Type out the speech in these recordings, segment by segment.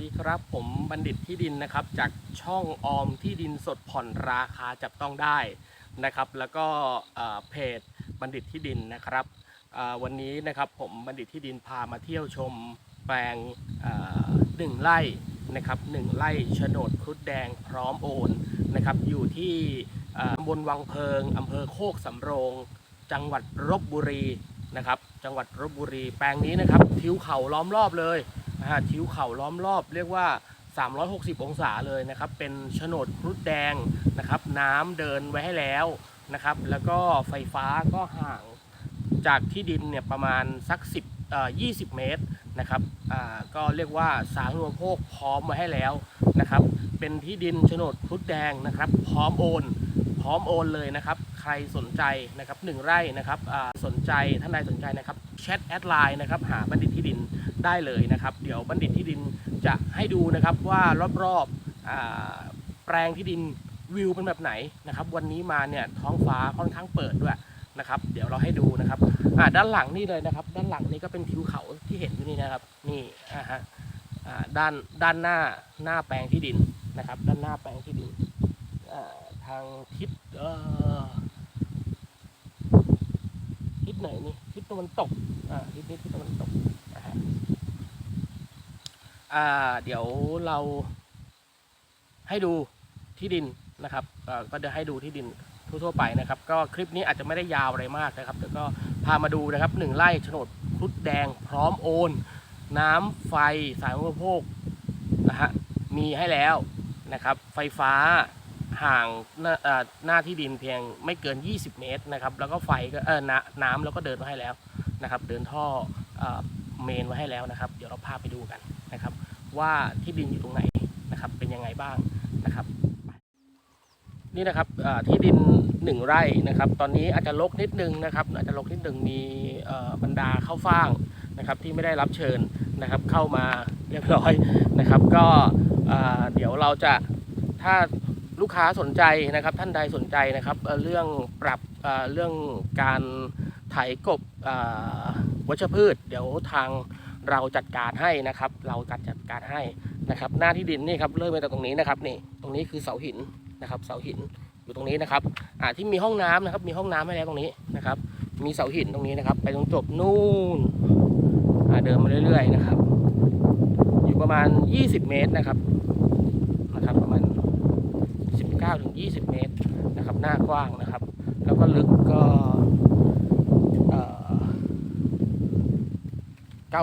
สดีครับ ผมบัณฑิตที่ดินนะครับ จากช่องออมที่ดินสดผ่อนราคาจับต้องได้นะครับ แล้วก็เพจบัณฑิตที่ดินนะครับวันนี้นะครับผมบัณฑิตที่ดินพามาเที่ยวชมแปลงหนึ่งไร่นะครับหนึ่งไร่โฉนดครุฑแดงพร้อมโอนนะครับ อยู่ที่ตำบลวังเพิงอำเภอโคกสำโรง จังหวัดลบบุรีนะครับ จังหวัดลบบุรีแปลงนี้นะครับทิวเขาล้อมรอบเลย นะฮะทิวเขาล้อมรอบเรียกว่า 360 องศาเลยนะครับ，เป็นโฉนดครุฑแดงนะครับน้ำเดินไว้ให้แล้วนะครับแล้วก็ไฟฟ้าก็ห่างจากที่ดินเนี่ยประมาณสัก 10เอ่อ20 เมตรนะครับอ่าก็เรียกว่าสาธารณูปโภคพร้อมไว้ให้แล้วนะครับเป็นที่ดินโฉนดครุฑแดงนะครับพร้อมโอน พร้อมโอนเลยนะครับ ใครสนใจนะครับหนึ่งไร่นะครับสนใจท่านใดสนใจนะครับแชทแอดไลน์นะครับหาบัณฑิตที่ดินได้เลยนะครับ เดี๋ยวบัณฑิตที่ดินจะให้ดูนะครับว่ารอบๆอ่าแปลงที่ดินวิวเป็นแบบไหนนะครับ วันนี้มาเนี่ยท้องฟ้าค่อนข้างเปิดด้วยนะครับ เดี๋ยวเราให้ดูนะครับด้านหลังนี่เลยนะครับ ด้านหลังนี่ก็เป็นทิวเขาที่เห็นอยู่นี่นะครับ นี่อ่าฮะด้านด้านหน้าหน้าแปลงที่ดินนะครับ ด้านหน้าแปลงที่ดิน ทางทิศเอ่อทิศไหนนี่ทิศตะวันตกอ่าทิศนี้ทิศตะวันตกนะฮะอ่าเดี๋ยวเราให้ดูที่ดินนะครับเอ่อก็จะให้ดูที่ดินทั่วๆไปนะครับ ก็คลิปนี้อาจจะไม่ได้ยาวอะไรมากนะครับแต่ก็พามาดูนะครับหนึ่งไร่โฉนดครุฑแดงพร้อมโอน น้ำไฟสายอุปโภคนะฮะมีให้แล้วนะครับ ไฟฟ้า ห่างหน้าอ่อหน้าที่ดินเพียงไม่เกิน 20 เมตรนะครับ แล้วก็ไฟก็เออน้ำน้ำแล้วก็เดินมาให้แล้วนะครับ เดินท่อเอ่อเมนไว้ให้แล้วนะครับ เดี๋ยวเราพาไปดูกันนะครับ ว่าที่ดินอยู่ตรงไหนนะครับ เป็นยังไงบ้างนะครับ นี่นะครับอ่อที่ดินหนึ่งไร่นะครับ ตอนนี้อาจจะรกนิดนึงนะครับ อาจจะรกนิดนึงมีเอ่อบรรดาเข้าฟ่างนะครับ ที่ไม่ได้รับเชิญนะครับ เข้ามาเรียบร้อยนะครับ ก็อ่อเดี๋ยวเราจะถ้า ลูกค้าสนใจนะครับ ท่านใดสนใจนะครับเรื่องปรับเรื่องการไถกบวัชพืช เดี๋ยวทางเราจัดการให้นะครับ เราจัดจัดการให้นะครับ หน้าที่ดินนี่ครับเริ่มมาจากตรงนี้นะครับนี่ตรงนี้คือเสาหินนะครับ เสาหินอยู่ตรงนี้นะครับอ่าที่มีห้องน้ำนะครับ มีห้องน้ำให้แล้วตรงนี้นะครับ มีเสาหินตรงนี้นะครับ ไปตรงจบนู่นอ่าเดินมาเรื่อยๆนะครับ อยู่ประมาณ 20 เมตรนะครับนะครับประมาณ 19ถึง20 เมตรนะครับ หน้ากว้างนะครับ แล้วก็ลึกก็เอ่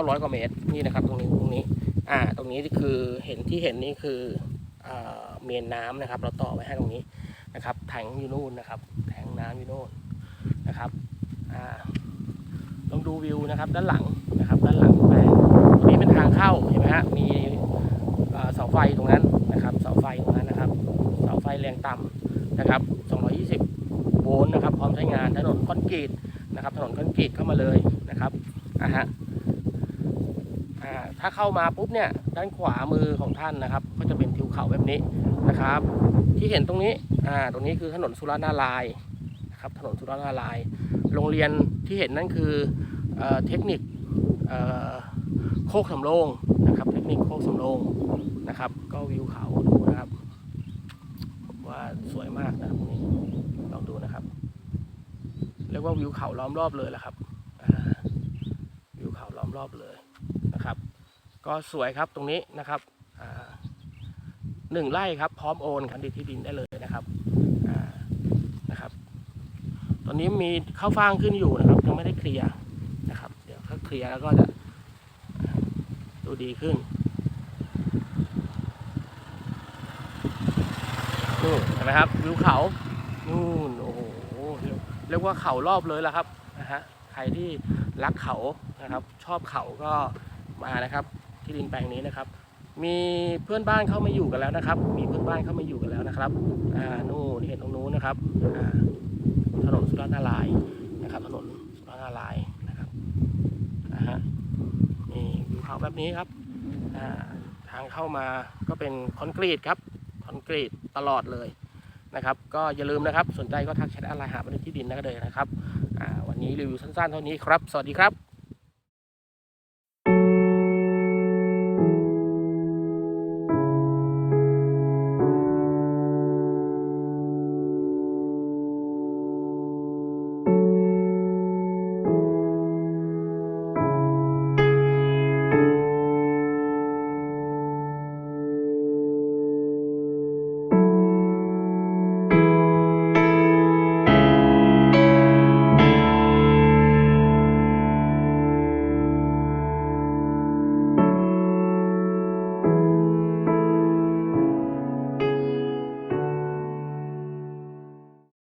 อ900 กว่าเมตรนี่นะครับ ตรงนี้ตรงนี้อ่าตรงนี้คือเห็นที่เห็นนี่คือเอ่อเมนน้ำนะครับ เราต่อไว้ให้ตรงนี้นะครับ แทงอยู่นู่นนะครับ แทงน้ำอยู่นู่นนะครับอ่าลองดูวิวนะครับ ด้านหลังนะครับ ด้านหลังแปลงตรงนี้เป็นทางเข้าเห็นไหมฮะมีเอ่อเสาไฟตรงนั้นนะครับเสาไฟตรง ฟแรงต่ำนะครับ 220 โวลต์นะครับ พร้อมใช้งานถนนคอนกรีตนะครับ ถนนคอนกรีตเข้ามาเลยนะครับอะฮะอ่าถ้าเข้ามาปุ๊บเนี่ยด้านขวามือของท่านนะครับ ก็จะเป็นทิวเขาแบบนี้นะครับ ที่เห็นตรงนี้อ่าตรงนี้คือถนนสุรนาลายนะครับถนนสุรนาลาย โรงเรียนที่เห็นนั่นคือเอเทคนิคโคกสำโรงนะครับ เทคนิคโคกสำโรงนะครับ ก็วิวเขาดูนะครับ ว่าสวยมากนะตรงนี้ลองดูนะครับเรียกว่าวิวเขาล้อมรอบเลยแหละครับวิวเขาล้อมรอบเลยนะครับ ก็สวยครับตรงนี้นะครับหนึ่งไร่ครับพร้อมโอนคันดิที่ดินได้เลยนะครับนะครับ ตอนนี้มีข้าวฟ่างขึ้นอยู่นะครับยังไม่ได้เคลียร์นะครับ เดี๋ยวถ้าเคลียร์แล้วก็จะดูดีขึ้นนู่นเห็น ไหมครับวิวเขานู่นโอ้โหเรียกว่าเขารอบเลยละครับนะฮะใครที่รักเขานะครับ ชอบเขาก็มานะครับ ที่ดินแปลงนี้นะครับ มีเพื่อนบ้านเข้ามาอยู่กันแล้วนะครับ มีเพื่อนบ้านเข้ามาอยู่กันแล้วนะครับอ่านู่นเห็นตรงนู้นนะครับอ่าถนนสุรนาลายนะครับ ถนนสุรนาลายนะครับนะฮะนี่วิวเขาแบบนี้ครับอ่าทางเข้ามาก็เป็นคอนกรีตครับคอนกรีตตลอดเลย นะครับ ก็อย่าลืมนะครับ สนใจก็ทักแชทอะไรหาบันทึกที่ดินนะก็เลยนะครับวันนี้รีวิวสั้นๆเท่านี้ครับ สวัสดีครับ